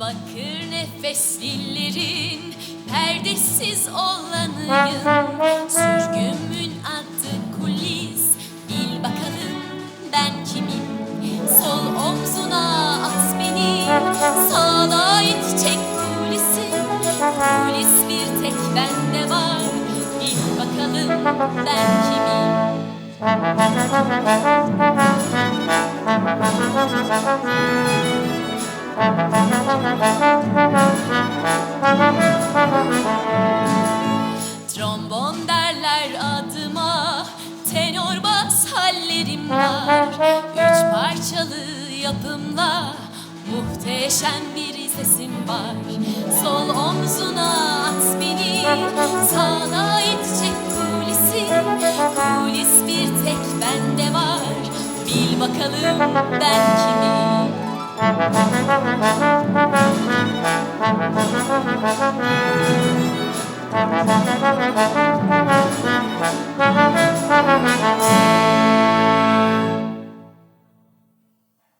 Bakır nefes dillerin perdesiz olanıyım Tek bende var. Bil bakalım ben kimim? Trombon derler adıma Tenor bas hallerim var. Üç parçalı yapımla Muhteşem bir sesim var. Sol omzuna sana yetecek kulisi Kulis bir tek bende var. Bil bakalım ben kimim?